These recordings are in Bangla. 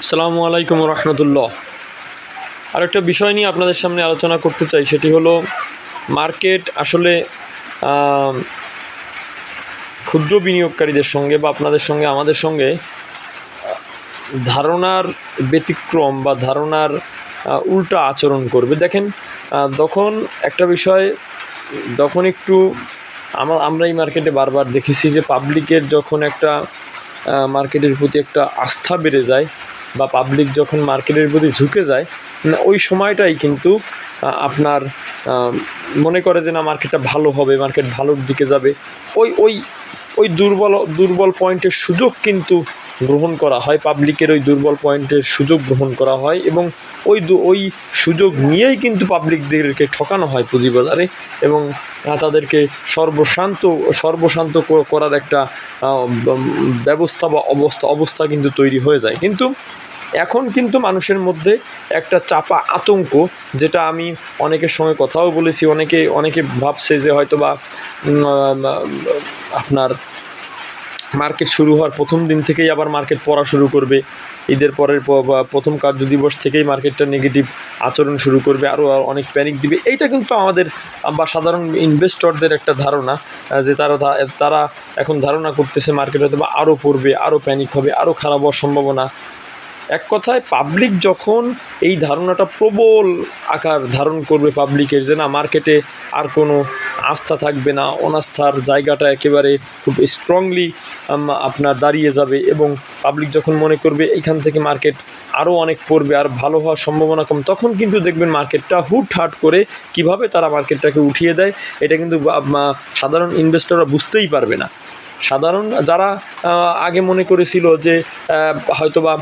আসসালামু আলাইকুম রহমতুল্লাহ। আর একটা বিষয় নিয়ে আপনাদের সামনে আলোচনা করতে চাই, সেটি হলো মার্কেট আসলে ক্ষুদ্র বিনিয়োগকারীদের সঙ্গে বা আপনাদের সঙ্গে, আমাদের সঙ্গে ধারণার ব্যতিক্রম বা ধারণার উল্টা আচরণ করবে। দেখেন তখন একটা বিষয় যখন একটু আমরা আমরা এই মার্কেটে বারবার দেখেছি যে পাবলিকের যখন একটা মার্কেটের প্রতি একটা আস্থা বেড়ে যায় বা পাবলিক যখন মার্কেটের প্রতি ঝুঁকে যায় ওই সময়টাই কিন্তু আপনার মনে করে যে না মার্কেটটা ভালো হবে মার্কেট ভালোর দিকে যাবে। ওই ওই ওই দুর্বল দুর্বল পয়েন্টের সুযোগ কিন্তু গ্রহণ করা হয় পাবলিকের ওই দুর্বল পয়েন্টের সুযোগ গ্রহণ করা হয় এবং ওই ওই সুযোগ নিয়েই কিন্তু পাবলিকদেরকে ঠকানো হয় পুঁজিবাজারে এবং তাদেরকে সর্বশান্ত সর্বশান্ত করার একটা ব্যবস্থা বা অবস্থা অবস্থা কিন্তু তৈরি হয়ে যায়। কিন্তু এখন কিন্তু মানুষের মধ্যে একটা চাপা আতঙ্ক, যেটা আমি অনেকের সঙ্গে কথাও বলেছি, অনেকে অনেকে ভাবছে যে হয়তো বা আপনার মার্কেট শুরু হওয়ার প্রথম দিন থেকেই আবার মার্কেট পড়া শুরু করবে। ঈদের পরের প্রথম কার্য দিবস থেকেই মার্কেটটা নেগেটিভ আচরণ শুরু করবে আরও অনেক প্যানিক দিবে। এইটা কিন্তু আমাদের বা সাধারণ ইনভেস্টরদের একটা ধারণা যে তারা তারা এখন ধারণা করতেছে মার্কেট হয়তো বা আরও পড়বে আরও প্যানিক হবে আরও খারাপ হওয়ার সম্ভাবনা। এক কথায় পাবলিক যখন এই ধারণাটা প্রবল আকার ধারণ করবে পাবলিকের যে না মার্কেটে আর কোনো আস্থা থাকবে না, অনাস্থার জায়গাটা একেবারে খুব স্ট্রংলি আপনার দাঁড়িয়ে যাবে এবং পাবলিক যখন মনে করবে এখান থেকে মার্কেট আরও অনেক পড়বে আর ভালো হওয়ার সম্ভাবনা কম, তখন কিন্তু দেখবেন মার্কেটটা হুট হাট করে কীভাবে তারা মার্কেটটাকে উঠিয়ে দেয়, এটা কিন্তু সাধারণ ইনভেস্টররা বুঝতেই পারবে না। সাধারণ যারা আগে মনে করেছিল যে হয়তোবা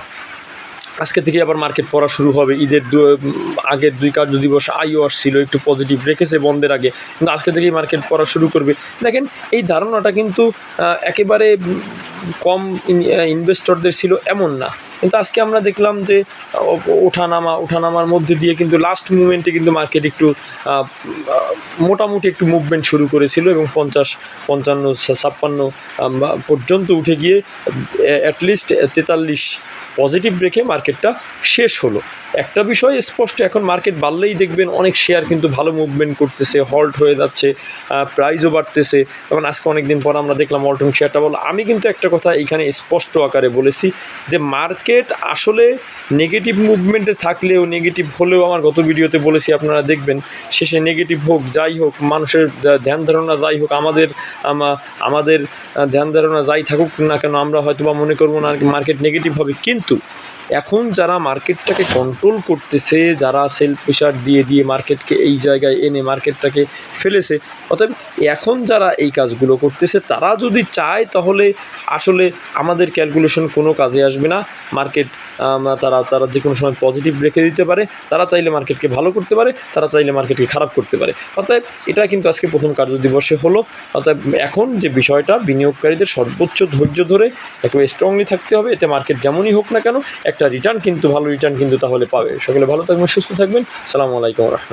আজকে থেকে আবার মার্কেট পড়া শুরু হবে। ঈদের দু আগের দুই কার্য দিবস আইও আসছিল, একটু পজিটিভ রেখেছে বন্ধের আগে। কিন্তু আজকে থেকেই মার্কেট পড়া শুরু করবে। দেখেন, এই ধারণাটা কিন্তু একেবারে কম ইনভেস্টরদের ছিল এমন না। কিন্তু আজকে আমরা দেখলাম যে ওঠানামা, ওঠানামার মধ্যে দিয়ে কিন্তু লাস্ট মুমেন্টে কিন্তু মার্কেট একটু মোটামুটি একটু মুভমেন্ট শুরু করেছিল এবং পঞ্চাশ, পঞ্চান্ন, ছাপ্পান্ন পর্যন্ত উঠে গিয়ে অ্যাটলিস্ট তেতাল্লিশ পজিটিভ রেখে মার্কেটটা শেষ হলো। একটা বিষয় স্পষ্ট, এখন মার্কেট বাড়লেই দেখবেন অনেক শেয়ার কিন্তু ভালো মুভমেন্ট করতেছে হল্ট হয়ে যাচ্ছে প্রাইজও বাড়তেছে। এবং আজকে অনেক দিন পর আমরা দেখলাম অল্টন শেয়ারটা বলো। আমি কিন্তু একটা কথা এখানে স্পষ্ট আকারে বলেছি যে মার্কেট আসলে নেগেটিভ মুভমেন্টে থাকলেও নেগেটিভ হলেও আমার গত ভিডিওতে বলেছি, আপনারা দেখবেন, শেষে নেগেটিভ হোক, যাই হোক, মানুষের ধ্যান ধারণা যাই হোক, আমাদের আমাদের ধ্যান ধারণা যাই থাকুক না কেন, আমরা হয়তো বা মনে করব না মার্কেট নেগেটিভ হবে। কিন্তু এখন যারা মার্কেটটাকে কন্ট্রোল করতেছে, যারা সেল প্রেশার দিয়ে দিয়ে মার্কেটকে এই জায়গায় এনে মার্কেটটাকে ফেলেছে, অতএব এখন যারা এই কাজগুলো করতেছে, তারা যদি চায় তাহলে আসলে আমাদের ক্যালকুলেশন কোনো কাজে আসবে না। মার্কেট তারা তারা যে কোনো সময় পজিটিভ রেখে দিতে পারে, তারা চাইলে মার্কেটকে ভালো করতে পারে, তারা চাইলে মার্কেটকে খারাপ করতে পারে। অতএব এটা কিন্তু আজকে প্রথম কার্য দিবসে হলো। অতএব এখন যে বিষয়টা, বিনিয়োগকারীদের সর্বোচ্চ ধৈর্য ধরে একেবারে স্ট্রংলি থাকতে হবে, এতে মার্কেট যেমনই হোক না কেন একটা রিটার্ন কিন্তু ভালো রিটার্ন কিন্তু তাহলে পাবে। সকলে ভালো থাকবেন, সুস্থ থাকবেন। সালামু আলাইকুম রহমতুল্লাহ।